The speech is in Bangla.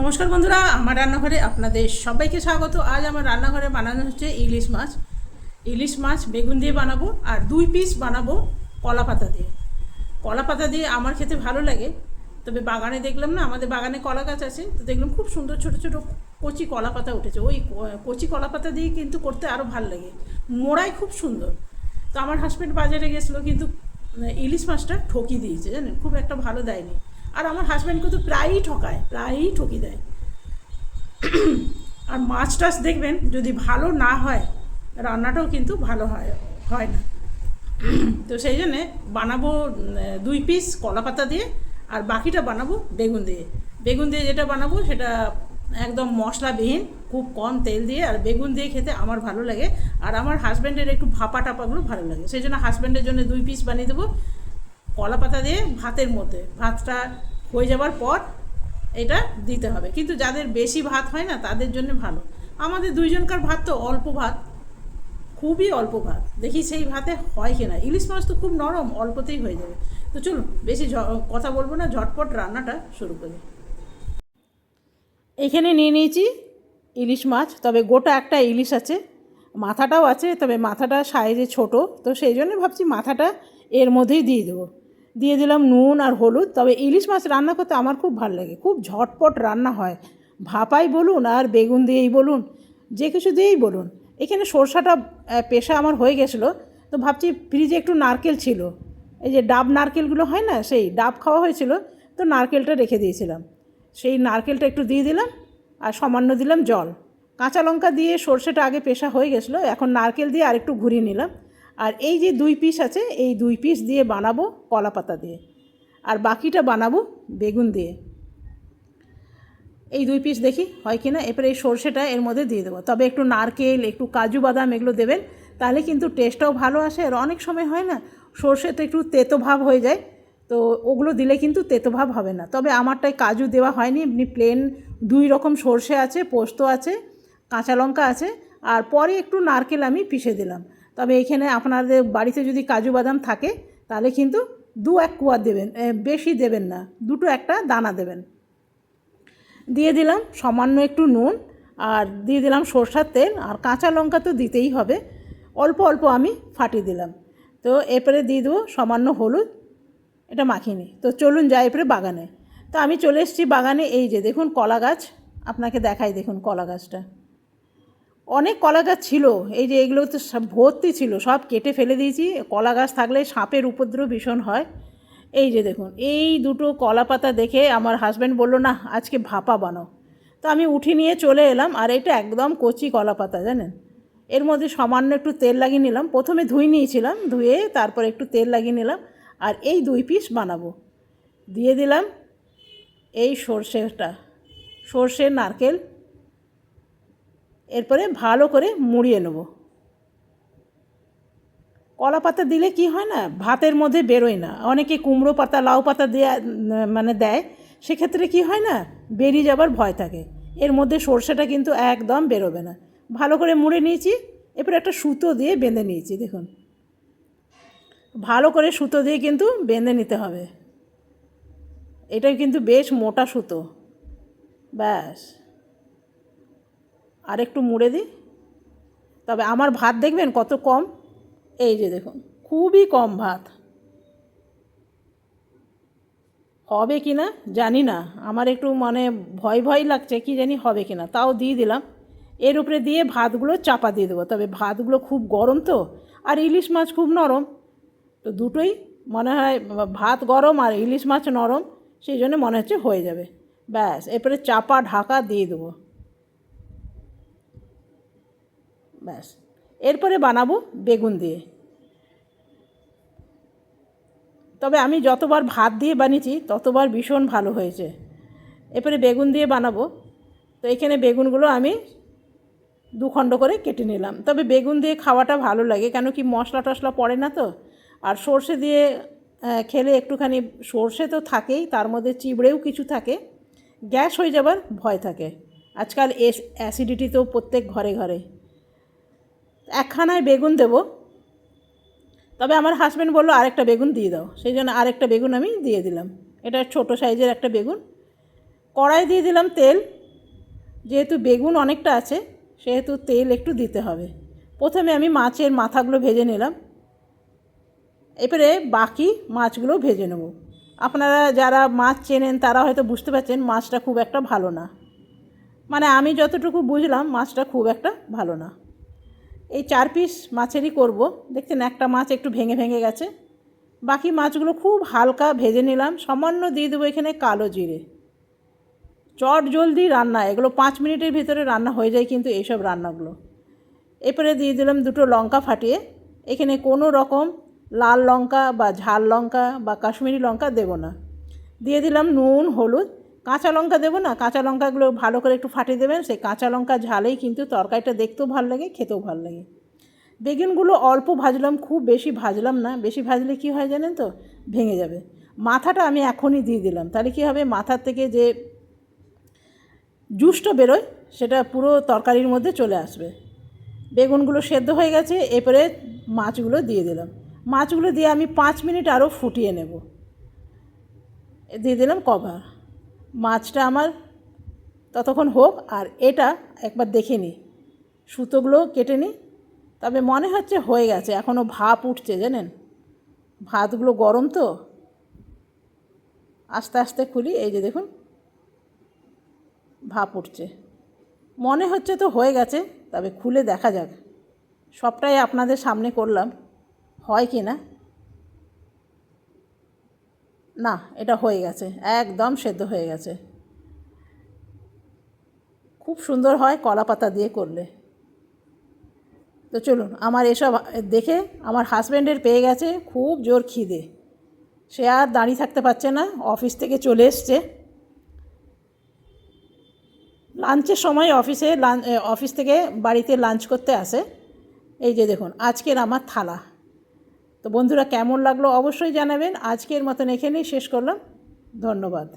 নমস্কার বন্ধুরা, আমার রান্নাঘরে আপনাদের সবাইকে স্বাগত। আজ আমার রান্নাঘরে বানানো হচ্ছে ইলিশ মাছ। ইলিশ মাছ বেগুন দিয়ে বানাবো আর দুই পিস বানাবো কলা পাতা দিয়ে। কলা পাতা দিয়ে আমার খেতে ভালো লাগে, তবে বাগানে দেখলাম না, আমাদের বাগানে কলা গাছ আছে, তো দেখলাম খুব সুন্দর ছোট ছোট কচি কলা পাতা উঠেছে। ওই কচি কলা পাতা দিয়ে কিন্তু করতে আরও ভালো লাগে। মোড়াই খুব সুন্দর। তো আমার হাজব্যান্ড বাজারে গেছিল, কিন্তু ইলিশ মাছটা ঠকি দিয়েছে, জানেন? খুব একটা ভালো দেয়নি। আর আমার হাজব্যান্ডকে তো প্রায়ই ঠকায়, প্রায়ই ঠকি দেয়। আর মাছ টাছ দেখবেন, যদি ভালো না হয়, রান্নাটাও কিন্তু ভালো হয় হয় না। তো সেই জন্যে বানাবো দুই পিস কলা পাতা দিয়ে, আর বাকিটা বানাবো বেগুন দিয়ে। বেগুন দিয়ে যেটা বানাবো সেটা একদম মশলাবিহীন, খুব কম তেল দিয়ে, আর বেগুন দিয়ে খেতে আমার ভালো লাগে। আর আমার হাজব্যান্ডের একটু ভাপা টাপাগুলো ভালো লাগে। সেই জন্য হাজব্যান্ডের জন্য দুই পিস বানিয়ে দেবো। কলা পাতা দিয়ে ভাতের মধ্যে। ভাতটা হয়ে যাওয়ার পর এটা দিতে হবে। কিন্তু যাদের বেশি ভাত হয় না, তাদের জন্য ভালো। আমাদের দুইজনকার ভাত তো অল্প ভাত, খুবই অল্প ভাত। দেখি সেই ভাতে হয় কিনা। ইলিশ মাছ তো খুব নরম, অল্পতেই হয়ে যাবে। তো চলুন, বেশি কথা বলব না, ঝটপট রান্নাটা শুরু করি। এখানে নিয়ে নিয়েছি ইলিশ মাছ, তবে গোটা একটা ইলিশ আছে। মাথাটাও আছে, তবে মাথাটা সাইজে ছোট। তো সেই জন্য ভাবছি মাথাটা এর মধ্যেই দিয়ে দেবো। দিয়ে দিলাম নুন আর হলুদ। তবে ইলিশ মাছ রান্না করতে আমার খুব ভালো লাগে। খুব ঝটপট রান্না হয়। ভাপাই বলুন আর বেগুন দিয়েই বলুন, যে কিছু দিয়েই বলুন। এখানে সরষাটা পেশা আমার হয়ে গেছিল। তো ভাবছি ফ্রিজে একটু নারকেল ছিল। এই যে ডাব নারকেলগুলো হয় না, সেই ডাব খাওয়া হয়েছিল। তো নারকেলটা রেখে দিয়েছিলাম। সেই নারকেলটা একটু দিয়ে দিলাম আর সামান্য দিলাম জল। কাঁচা লঙ্কা দিয়ে সর্ষেটা আগে পেশা হয়ে গেছিল। এখন নারকেল দিয়ে আরেকটু ঘুরিয়ে নিলাম। আর এই যে দুই পিস আছে, এই দুই পিস দিয়ে বানাবো কলা পাতা দিয়ে। আর বাকিটা বানাবো বেগুন দিয়ে। এই দুই পিস দেখি হয় কি না এরপরে এই সর্ষেটা এর মধ্যে দিয়ে দেবো। তবে একটু নারকেল, একটু কাজু বাদাম এগুলো দেবেন, তাহলে কিন্তু টেস্টটাও ভালো আসে। আর অনেক সময় হয় না, সর্ষে তো একটু তেতো ভাব হয়ে যায়, তো ওগুলো দিলে কিন্তু তেতো ভাব হবে না। তবে আমারটাই কাজু দেওয়া হয়নি, এমনি প্লেন দুই রকম সর্ষে আছে, পোস্ত আছে, কাঁচা লঙ্কা আছে, আর পরে একটু নারকেল আমি পিষে দিলাম। তবে এখানে আপনাদের বাড়িতে যদি কাজু বাদাম থাকে, তাহলে কিন্তু দু এক কুয়া দেবেন বেশি দেবেন না, দুটো একটা দানা দেবেন। দিয়ে দিলাম সামান্য একটু নুন আর দিয়ে দিলাম সরষার তেল, আর কাঁচা লঙ্কা তো দিতেই হবে, অল্প অল্প আমি ফাটিয়ে দিলাম। তো এরপরে দিয়ে দেবো সামান্য হলুদ, এটা মাখিনি তো চলুন যাই এরপরে বাগানে। তো আমি চলে এসেছি বাগানে, এই যে দেখুন কলা গাছ, আপনাকে দেখাই দেখুন কলা গাছটা। অনেক কলা গাছ ছিল, এই যে এগুলো তো ভর্তি ছিল, সব কেটে ফেলে দিয়েছি। কলা গাছ থাকলে সাপের উপদ্রব ভীষণ হয়। এই যে দেখুন, এই দুটো কলা পাতা দেখে আমার হাজব্যান্ড বলল, না, আজকে ভাপা বানাও। তো আমি উঠে নিয়ে চলে এলাম, আর এটা একদম কচি কলা পাতা, জানেন? এর মধ্যে সামান্য একটু তেল লাগিয়ে নিলাম। প্রথমে ধুয়ে নিয়েছিলাম, ধুয়ে তারপর একটু তেল লাগিয়ে নিলাম, আর এই দুই পিস বানাবো। দিয়ে দিলাম এই সর্ষেটা সর্ষে নারকেল এরপরে ভালো করে মুড়িয়ে নেব। কলা পাতা দিলে কি হয় না, ভাতের মধ্যে বেরোয় না। অনেকে কুমড়ো পাতা, লাউ পাতা দেয়া মানে দেয়, সেক্ষেত্রে কি হয় না, বেরিয়ে যাবার ভয় থাকে। এর মধ্যে সর্ষেটা কিন্তু একদম বেরোবে না। ভালো করে মুড়ে নিয়েছি, এরপরে একটা সুতো দিয়ে বেঁধে নিয়েছি, দেখুন। ভালো করে সুতো দিয়ে কিন্তু বেঁধে নিতে হবে। এটাই কিন্তু বেশ মোটা সুতো। ব্যাস। আর একটু মুড়ে দিই। তবে আমার ভাত দেখবেন কত কম? এই যে দেখুন, খুবই কম ভাত। হবে কি না জানি না। আমার একটু মানে ভয় ভয় লাগছে কি জানি হবে কি না, তাও দিয়ে দিলাম। এর উপরে দিয়ে ভাতগুলো চাপা দিয়ে দেবো। তবে ভাতগুলো খুব গরম তো, আর ইলিশ মাছ খুব নরম। তো দুটোই মনে হয় ভাত গরম আর ইলিশ মাছ নরম, সেই জন্য মনে হচ্ছে হয়ে যাবে। ব্যাস, এরপরে চাপা ঢাকা দিয়ে দেবো। ব্যাস। এরপরে বানাবো বেগুন দিয়ে। তবে আমি যতবার ভাত দিয়ে বানিয়েছি, ততবার ভীষণ ভালো হয়েছে। এরপরে বেগুন দিয়ে বানাবো। তো এখানে বেগুনগুলো আমি দু খণ্ড করে কেটে নিলাম। তবে বেগুন দিয়ে খাওয়াটা ভালো লাগে, কেন কি মশলা টশলা পড়ে না তো? আর সর্ষে দিয়ে খেলে একটুখানি সর্ষে তো থাকেই, তার মধ্যে চিবড়েও কিছু থাকে। গ্যাস হয়ে যাবার ভয় থাকে। আজকাল এস, অ্যাসিডিটি তো প্রত্যেক ঘরে ঘরে। একখানায় বেগুন দেব। তবে আমার হাজব্যান্ড বলল, আরেকটা বেগুন দিয়ে দাও। সেই জন্য আরেকটা বেগুন আমি দিয়ে দিলাম। এটা ছোটো সাইজের একটা বেগুন। কড়াই দিয়ে দিলাম তেল। যেহেতু বেগুন অনেকটা আছে, সেহেতু তেল একটু দিতে হবে। প্রথমে আমি মাছের মাথাগুলো ভেজে নিলাম। এবারে বাকি মাছগুলো ভেজে নেব। আপনারা যারা মাছ চেনেন, তারা হয়তো বুঝতে পারছেন, মাছটা খুব একটা ভালো না। মানে আমি যতটুকু বুঝলাম, মাছটা খুব একটা ভালো না। এই চার পিস মাছেরই করব। দেখছেন, একটা মাছ একটু ভেঙে ভেঙে গেছে। বাকি মাছগুলো খুব হালকা ভেজে নিলাম। সামান্য দিয়ে দেবো এখানে কালো জিরে। চট জলদি রান্না, এগুলো পাঁচ মিনিটের ভিতরে রান্না হয়ে যায় কিন্তু এইসব রান্নাগুলো। এরপরে দিয়ে দিলাম দুটো লঙ্কা ফাটিয়ে। এখানে কোনো রকম লাল লঙ্কা বা ঝাল লঙ্কা বা কাশ্মীরি লঙ্কা দেবো না। দিয়ে দিলাম নুন, হলুদ কাঁচা লঙ্কা দেবো না, কাঁচা লঙ্কাগুলো ভালো করে একটু ফাটিয়ে দেবেন, সেই কাঁচা লঙ্কা ঝালেই কিন্তু তরকারিটা দেখতেও ভালো লাগে, খেতেও ভালো লাগে। বেগুনগুলো অল্প ভাজলাম, খুব বেশি ভাজলাম না, বেশি ভাজলে কি হয় জানেন তো? ভেঙে যাবে। মাথাটা আমি এখনই দিয়ে দিলাম, তাহলে কী হবে? মাথার থেকে যে জুসটা বেরোয়, সেটা পুরো তরকারির মধ্যে চলে আসবে। বেগুনগুলো সেদ্ধ হয়ে গেছে, এরপরে মাছগুলো দিয়ে দিলাম। মাছগুলো দিয়ে আমি পাঁচ মিনিট আরও ফুটিয়ে নেব। দিয়ে দিলাম কভার। মাছটা আমার ততক্ষণ হোক আর এটা একবার দেখে নিই সুতোগুলো কেটে নিই তবে মনে হচ্ছে হয়ে গেছে এখনও ভাপ উঠছে জানেন? ভাতগুলো গরম তো। আস্তে আস্তে খুলি, এই যে দেখুন, ভাপ উঠছে। মনে হচ্ছে তো হয়ে গেছে, তবে খুলে দেখা যাক। সবটাই আপনাদের সামনে করলাম, হয় কি না? না, এটা হয়ে গেছে, একদম সেদ্ধ হয়ে গেছে। খুব সুন্দর হয় কলা পাতা দিয়ে করলে। তো চলুন, আমার এসব দেখে আমার হাজব্যান্ডের পেয়ে গেছে খুব জোর খিদে। সে আর দাঁড়িয়ে থাকতে পারছে না, অফিস থেকে চলে এসছে। লাঞ্চের সময় অফিসে লাঞ্চ অফিস থেকে বাড়িতে লাঞ্চ করতে আসে। এই যে দেখুন, আজকের আমার থালা। তো বন্ধুরা কেমন লাগল অবশ্যই জানাবেন। আজকের মতন এখানেই শেষ করলাম। ধন্যবাদ।